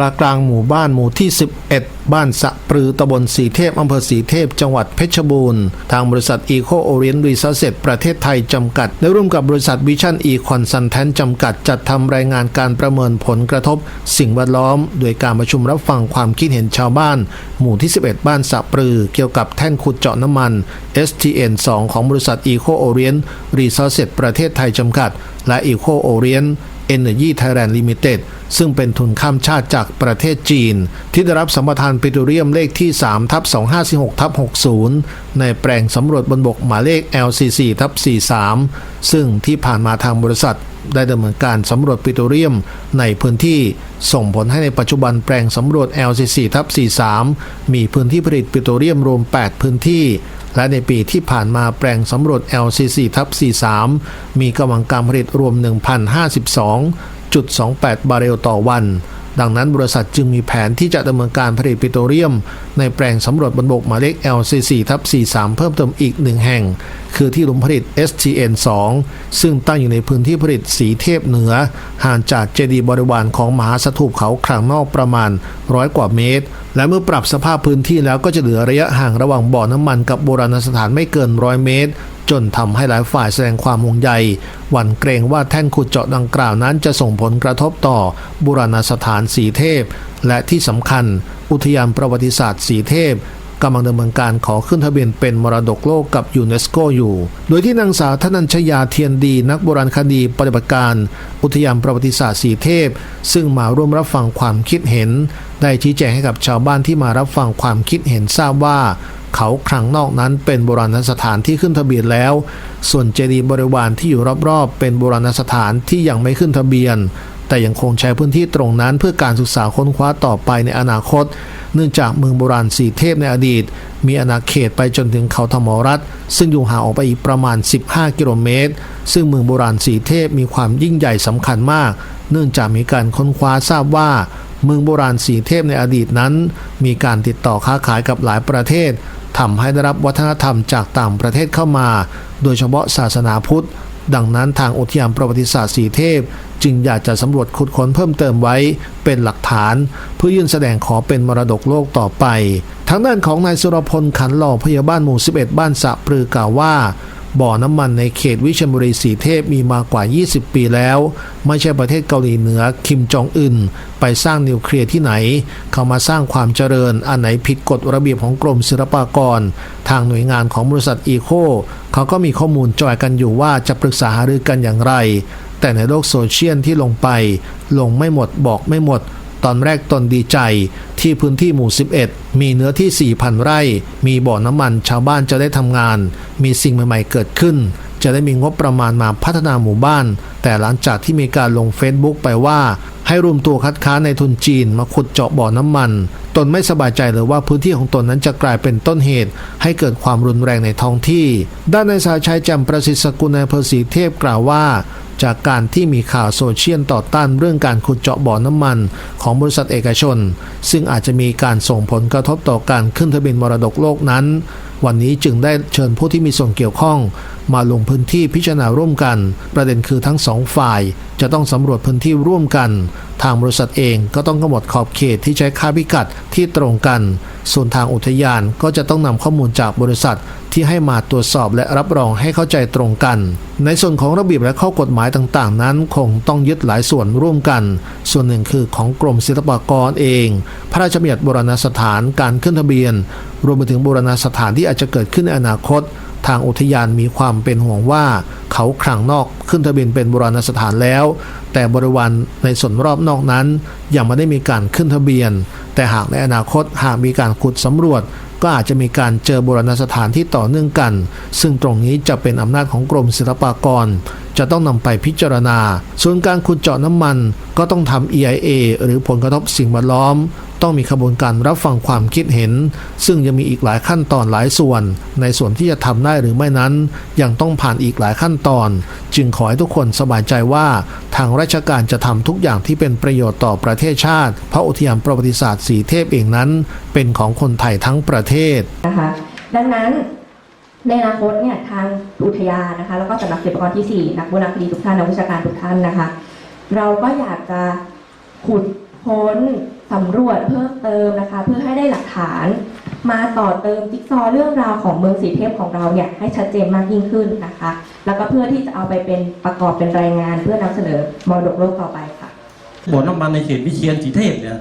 ลากลางหมู่บ้านหมู่ที่ 11 บ้านสะปรือตำบลสีเทพอำเภอสีเทพ จังหวัดเพชรบูรณ์ ทางบริษัทอีโคโอเรียนรีซอสเซตประเทศไทย จำกัด ได้ร่วมกับบริษัทวิชั่นอีคอนซันแทนจำกัด จัดทำรายงานการประเมินผลกระทบ สิ่งแวดล้อม โดยการประชุมรับฟังความคิดเห็นชาวบ้าน หมู่ที่ 11 บ้านสะปรือ เกี่ยวกับแท่นขุดเจาะน้ำมัน STN 2 ของบริษัทอีโคโอเรียนรีซอสเซตประเทศไทยจำกัด และอีโคโอเรียน Energy Thailand Limited ซึ่งเป็นทุนข้ามชาติจากประเทศจีน ที่ได้รับสัมปทานปิโตรเลียมเลขที่3ทับ2546ทับ60 ในแปลงสำรวจบนบกหมายเลข LCC ทับ43 ซึ่งที่ผ่านมาทางบริษัทได้ดำเนินการสำรวจปิโตรเลียมในพื้นที่ส่งผลให้ในปัจจุบันแปลงสำรวจ LCC ทับ43 มีพื้นที่ผลิตปิโตรเลียมรวม 8 พื้นที่ และในปีที่ผ่านมาแปลงสำรวจ LCC ทับ43 มีกำลังการผลิตรวม 1,052.28 บาร์เรลต่อวัน ดังนั้นบริษัทจึงมีแผนที่จะดำเนินการผลิตปิโตรเลียม ในแปลงสำรวจบนบกหมายเลข LCC ทับ43 เพิ่มเติมอีกหนึ่งแห่ง คือที่หลุมผลิต STN 2 ซึ่งตั้งอยู่ในพื้นที่ผลิตสีเทพเหนือ ห่างจากเจดีย์บริวารของมหาสถูปเขาครังนอกประมาณร้อยกว่าเมตร และเมื่อปรับสภาพพื้นที่แล้วก็จะเหลือระยะห่างระหว่างบ่อน้ำมันกับโบราณสถานไม่เกินร้อยเมตร จนทำให้หลายฝ่ายแสดงความห่วงใยหวั่นเกรงว่าแท่นขุดเจาะดังกล่าวนั้นจะส่งผลกระทบต่อโบราณสถานสีเทพ และที่สำคัญ อุทยานประวัติศาสตร์สีเทพกำลังดำเนินการขอขึ้นทะเบียนเป็นมรดกโลกกับยูเนสโกอยู่ โดยที่นางสาวธนัญชยาเทียนดีนักโบราณคดีปฏิบัติการ อุทยานประวัติศาสตร์สีเทพ ซึ่งมาร่วมรับฟังความคิดเห็น ได้ชี้แจงให้กับชาวบ้านที่มารับฟังความคิดเห็นทราบว่า เขาครั้งนอกนั้นเป็นโบราณสถานที่ขึ้นทะเบียนแล้ว ส่วนเจดีย์บริวารที่อยู่รอบๆ เป็นโบราณสถานที่ยังไม่ขึ้นทะเบียน แต่ยังคงใช้พื้นที่ตรงนั้นเพื่อการศึกษาค้นคว้าต่อไปในอนาคต เนื่องจากเมืองโบราณสีเทพในอดีต มีอาณาเขตไปจนถึงเขาธรรมรัฐ ซึ่งอยู่ห่างออกไปอีกประมาณ 15 กิโลเมตร ซึ่งเมืองโบราณสีเทพมีความยิ่งใหญ่สำคัญมาก เนื่องจากมีการค้นคว้าทราบว่าเมืองโบราณสีเทพในอดีตนั้น มีการติดต่อค้าขายกับหลายประเทศ ทำให้ได้รับวัฒนธรรมจากต่างประเทศเข้ามา โดยเฉพาะศาสนาพุทธ ดังนั้นทางอุทยานประวัติศาสตร์สีเทพ จึงอยากจะสำรวจขุดค้นเพิ่มเติมไว้เป็นหลักฐาน เพื่อยื่นแสดงขอเป็นมรดกโลกต่อไป ทางด้านของนายสุรพลขันหล่อพยาบ้านหมู่ 11 บ้านสะปรือกล่าวว่า บ่อน้ำมันในเขตวิเชยรบุรีสีเทพมีมากว่า 20 ปีแล้ว ไม่ใช่ประเทศเกาหลีเหนือคิมจองอึนไปสร้างนิวเคลียร์ที่ไหน เขามาสร้างความเจริญ อันไหนผิดกฎระเบียบของกรมศิลปากร ทางหน่วยงานของบริษัทอีโคเขาก็มีข้อมูลจอยกันอยู่ว่าจะปรึกษาหารือกันอย่างไร แต่ในโลกโซเชียลที่ลงไป ลงไม่หมดบอกไม่หมด ตอนแรกตนดีใจที่พื้นที่หมู่ 11 มีเนื้อที่ 4,000 ไร่ มีบ่อน้ำมันชาวบ้านจะได้ทำงาน มีสิ่งใหม่ๆเกิดขึ้น จะได้มีงบประมาณมาพัฒนาหมู่บ้าน แต่หลังจากที่มีการลงเฟซบุ๊กไปว่า ให้รวมตัวคัดค้านในทุนจีนมาขุดเจาะบ่อน้ำมัน ตนไม่สบายใจเลยว่าพื้นที่ของตนนั้นจะกลายเป็นต้นเหตุ ให้เกิดความรุนแรงในท้องที่ ด้านนายสาชัยแจ่มประสิทธิ์สกุลในอำเภอศรีเทพกล่าวว่า จากการที่มีข่าวโซเชียลต่อต้านเรื่องการขุดเจาะบ่อน้ำมันของบริษัทเอกชน ซึ่งอาจจะมีการส่งผลกระทบต่อการขึ้นทะเบียนมรดกโลกนั้น วันนี้จึงได้เชิญผู้ที่มีส่วนเกี่ยวข้อง มาลงพื้นที่พิจารณาร่วมกัน ประเด็นคือทั้งสองฝ่าย จะต้องสำรวจพื้นที่ร่วมกัน ทางบริษัทเองก็ต้องกำหนดขอบเขตที่ใช้ค่าพิกัดที่ตรงกัน ส่วนทางอุทยานก็จะต้องนำข้อมูลจากบริษัทที่ให้มาตรวจสอบและรับรองให้เข้าใจตรงกัน ในส่วนของระเบียบและข้อกฎหมายต่างๆ นั้น คงต้องยึดหลายส่วนร่วมกัน ส่วนหนึ่งคือของกรมศิลปากรเอง พระราชบัญญัติโบราณสถานการขึ้นทะเบียน รวมไปถึงโบราณสถานที่อาจจะเกิดขึ้นในอนาคต ทางอุทยานมีความเป็นห่วงว่าเขาครั้งนอกขึ้นทะเบียนเป็นโบราณสถานแล้ว แต่บริวารในส่วนรอบนอกนั้น ยังไม่ได้มีการขึ้นทะเบียน แต่หากในอนาคตหากมีการขุดสำรวจ ก็อาจจะมีการเจอโบราณสถานที่ต่อเนื่องกัน ซึ่งตรงนี้จะเป็นอำนาจของกรมศิลปากร จะต้องนำไปพิจารณา ส่วนการขุดเจาะน้ำมันก็ต้องทำ EIA หรือผลกระทบสิ่งแวดล้อม ต้องมีขบวนการรับฟังความคิดเห็น ซึ่งยังมีอีกหลายขั้นตอนหลายส่วน ในส่วนที่จะทำได้หรือไม่นั้น ยังต้องผ่านอีกหลายขั้นตอน จึงขอให้ทุกคนสบายใจว่า ทางราชการจะทำทุกอย่างที่เป็นประโยชน์ต่อประเทศชาติ พระอุทยานประวัติศาสตร์สีเทพเองนั้น เป็นของคนไทยทั้งประเทศนะคะดังนั้นในอนาคตเนี่ยทางอุทยานนะคะ แล้วก็สำนักศิลปากรที่ 4 นักโบราณคดีทุกท่านนักวิชาการทุกท่านนะคะ เราก็อยากจะขุดคค้น สำรวจเพิ่มเติมนะคะ เพื่อให้ได้หลักฐานมาต่อเติมจิ๊กซอว์เรื่องราวของเมืองสีเทพของเราเนี่ยให้ชัดเจนมากยิ่งขึ้นนะคะ แล้วก็เพื่อที่จะเอาไปเป็นประกอบเป็นรายงาน เพื่อนำเสนอมรดกโลกต่อไปค่ะบ่อน้ำมันในเขตวิเชียนสีเทพเนี่ย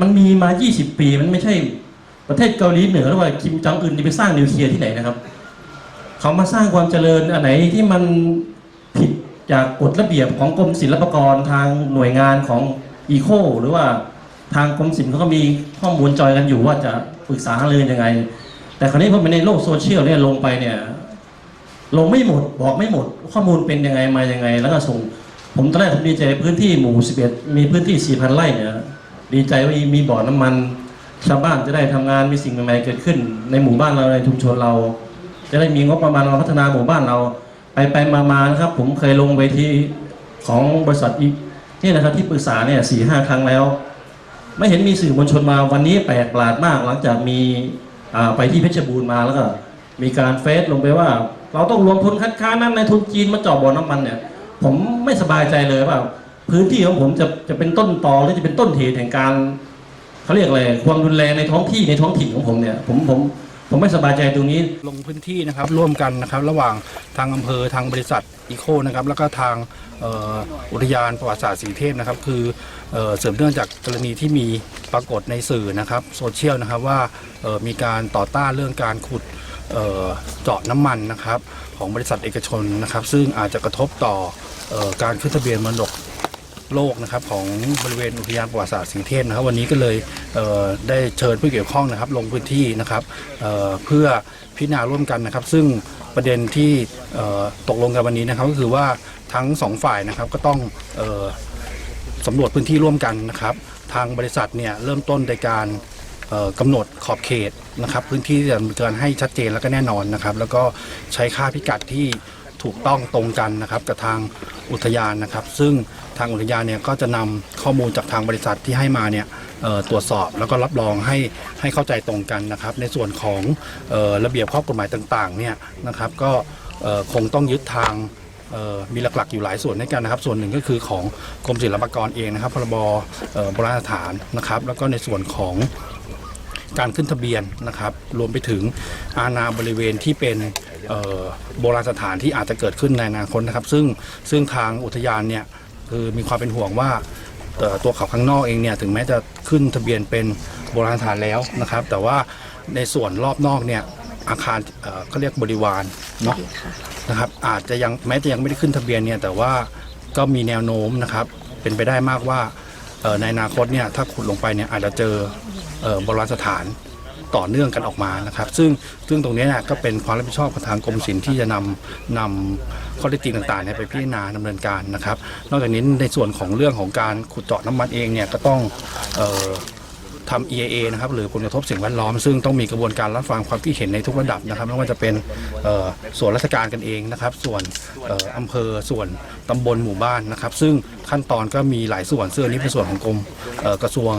มันมีมา 20 ปีมันไม่ใช่ประเทศเกาหลีเหนือหรือว่าคิมจองอึนที่ไปสร้างนิวเคลียร์ที่ไหนนะครับ เขามาสร้างความเจริญอันไหนที่มันผิดจากกฎระเบียบของกรมศิลปากรทางหน่วยงานของอีโคหรือว่า ทางกรมศิลป์เขาก็มีข้อมูลจอยกันอยู่ว่าจะปรึกษาหารือยังไง แต่คราวนี้พอเป็นในโลกโซเชียลเนี่ยลงไปเนี่ยลงไม่หมดบอกไม่หมด ข้อมูลเป็นยังไงมายังไง แล้วก็ส่ง ผมตอนแรกผมดีใจพื้นที่หมู่ 11 มีพื้นที่ 4,000 ไร่เนี่ยดีใจว่ามีบ่อน้ำมัน ชาวบ้านจะได้ทำงานมีสิ่งใหม่ๆเกิดขึ้น ในหมู่บ้านเราในชุมชนเรา จะได้มีงบประมาณมาพัฒนาหมู่บ้านเรา ไปไปมามานะครับ ผมเคยลงไปที่ของบริษัทอีกนี่นะครับที่ปรึกษาเนี่ยสี่ห้าครั้งแล้ว ไม่เห็นมีสื่อมวลชนมาวันนี้แปลกประหลาดมาก หลังจากมีไปที่เพชรบูรณ์มาแล้วก็มีการเฟซลงไปว่า เราต้องรวมทุนคัดค้านนั้นในทุนจีนมาเจาะบ่อน้ำมันเนี่ย ผมไม่สบายใจเลยว่าพื้นที่ของผมจะจะเป็นต้นตอหรือจะเป็นต้นเหตุแห่งการเขาเรียกอะไรความรุนแรงในท้องที่ในท้องถิ่นของผมเนี่ย ผมผม ผมไม่สบายใจตรงนี้ ลงพื้นที่นะครับร่วมกันนะครับระหว่างทางอำเภอทางบริษัทอีโคนะครับแล้วก็ทางอ,อ,อุทยานประวัติศาสตร์สีเทพนะครับคือเอ่อเสริมเนื่องจากกรณีที่มีปรากฏในสื่อนะครับโซเชียลนะครับว่ามีการต่อต้านเรื่องการขุดเจาะน้ำมันนะครับของบริษัทเอกชนนะครับ ซึ่งอาจจะกระทบต่อเอ่อการขึ้นทะเบียนมรดก โลกนะครับของบริเวณอุทยานประวัติศาสตร์สีเทพนะครับ วันนี้ก็เลยเได้เชิญผู้เกี่ยวข้องนะครับ ลงพื้นที่นะครับเเพื่อพิจารณาร่วมกันนะครับ ซึ่งประเด็นที่ตกลงกันวันนี้นะครับ ก็คือว่าทั้งสองฝ่ายนะครับก็ต้องออสำรวจพื้นที่ร่วมกันนะครับ ทางบริษัทเนี่ยเริ่มต้นในการเอ่อกำหนดขอบเขตนะครับ พื้นที่จะดำเนินให้ชัดเจนแล้วก็แน่นอนนะครับ แล้วก็ใช้ค่าพิกัดที่ ถูกต้องตรงกันนะครับกับทางอุทยานนะครับ ซึ่งทางอุทยานเนี่ยก็จะนำข้อมูลจากทางบริษัทที่ให้มาเนี่ยตรวจสอบแล้วก็รับรองให้ให้เข้าใจตรงกันนะครับ ในส่วนของระเบียบข้อกฎหมายต่างๆเนี่ยนะครับก็คงต้องยึดทางมีหลักๆ อยู่หลายส่วนด้วยกันนะครับ ส่วนหนึ่งก็คือของกรมศิลปากรเองนะครับพรบโบราณสถานนะครับ แล้วก็ในส่วนของ การขึ้นทะเบียนนะครับรวมไปถึงอาณาบริเวณที่เป็นโบราณสถานที่อาจจะเกิดขึ้นในอนาคตนะครับ ซึ่งซึ่งทางอุทยานเนี่ยคือมีความเป็นห่วงว่าตัวเขาข้างนอกเองเนี่ยถึงแม้จะขึ้นทะเบียนเป็นโบราณสถานแล้วนะครับ แต่ว่าในส่วนรอบนอกเนี่ยอาคารเอ่อเขาเรียกบริวารเนาะนะครับ อาจจะยังแม้จะยังไม่ได้ขึ้นทะเบียนเนี่ยแต่ว่าก็มีแนวโน้มนะครับ เป็นไปได้มากว่าในอนาคตเนี่ยถ้าขุดลงไปเนี่ยอาจจะเจอ โบราณสถานต่อเนื่องกันออกมานะครับ ซึ่งซึ่งตรงนี้เนี่ยก็เป็นความรับผิดชอบของทางกรมศิลป์ที่จะนำนำข้อเท็จจริงต่างๆเนี่ยไปพิจารณาดำเนินการนะครับ นอกจากนี้ในส่วนของเรื่องของการขุดเจาะน้ำมันเองเนี่ยก็ต้องเอ่อทำ EIA นะครับหรือผลกระทบสิ่งแวดล้อม ซึ่งต้องมีกระบวนการรับฟังความคิดเห็นในทุกระดับนะครับไม่ว่าจะเป็นส่วนราชการกันเองนะครับ ส่วนอออำเภอส่วนตำบลหมู่บ้านนะครับ ซึ่งขั้นตอนก็มีหลายส่วนซึ่งอันนี้เป็นส่วนของกรมกระทรวง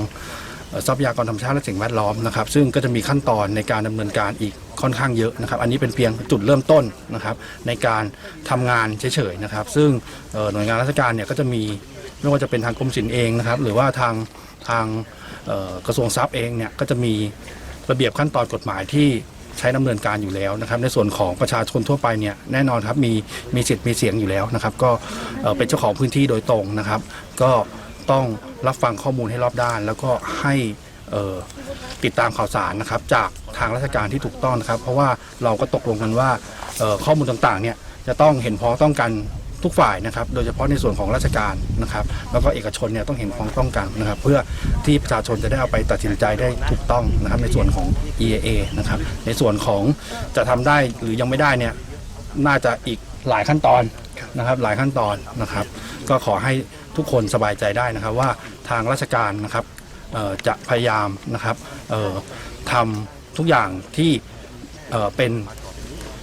ทรัพยากรธรรมชาติและสิ่งแวดล้อมนะครับ ซึ่งก็จะมีขั้นตอนในการดำเนินการอีกค่อนข้างเยอะนะครับ อันนี้เป็นเพียงจุดเริ่มต้นนะครับ ในการทำงานเฉยๆนะครับ ซึ่งหน่วยงานราชการเนี่ยก็จะมีไม่ว่าจะเป็นทางกรมศิลป์เองนะครับ หรือว่าทางทางกระทรวงทรัพย์เองเนี่ยก็จะมีระเบียบขั้นตอนกฎหมายที่ใช้ดำเนินการอยู่แล้วนะครับ ในส่วนของประชาชนทั่วไปเนี่ยแน่นอนครับมีมีสิทธิ์มีเสียงอยู่แล้วนะครับ ก็เป็นเจ้าของพื้นที่โดยตรงนะครับ ก็ต้อง รับฟังข้อมูลให้รอบด้าน แล้วก็ให้ติดตามข่าวสารนะครับ จากทางราชการที่ถูกต้องนะครับ เพราะว่าเราก็ตกลงกันว่าข้อมูลต่างๆเนี่ยจะต้องเห็นพ้องต้องกันทุกฝ่ายนะครับ โดยเฉพาะในส่วนของราชการนะครับ แล้วก็เอกชนเนี่ยต้องเห็นพ้องต้องกันนะครับ เพื่อที่ประชาชนจะได้เอาไปตัดสินใจได้ถูกต้องนะครับ ในส่วนของ EAA นะครับ ในส่วนของจะทำได้หรือยังไม่ได้เนี่ยน่าจะอีกหลายขั้นตอนนะครับ หลายขั้นตอนนะครับ ก็ขอให้ ทุกคนสบายใจได้นะครับว่าทางราชการนะครับจะพยายามนะครับทำทุกอย่างที่เป็น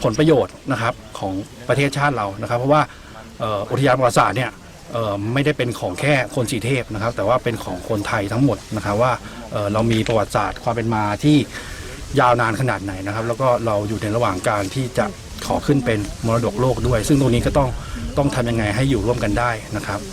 ผลประโยชน์นะครับของประเทศชาติเรานะครับ เพราะว่าอุทยานประวัติศาสตร์เนี่ยไม่ได้เป็นของแค่คนสีเทพนะครับ แต่ว่าเป็นของคนไทยทั้งหมดนะครับว่าเรามีประวัติศาสตร์ความเป็นมาที่ยาวนานขนาดไหนนะครับ แล้วก็เราอยู่ในระหว่างการที่จะขอขึ้นเป็นมรดกโลกด้วย ซึ่งตรงนี้ก็ต้องต้องทำยังไงให้อยู่ร่วมกันได้นะครับ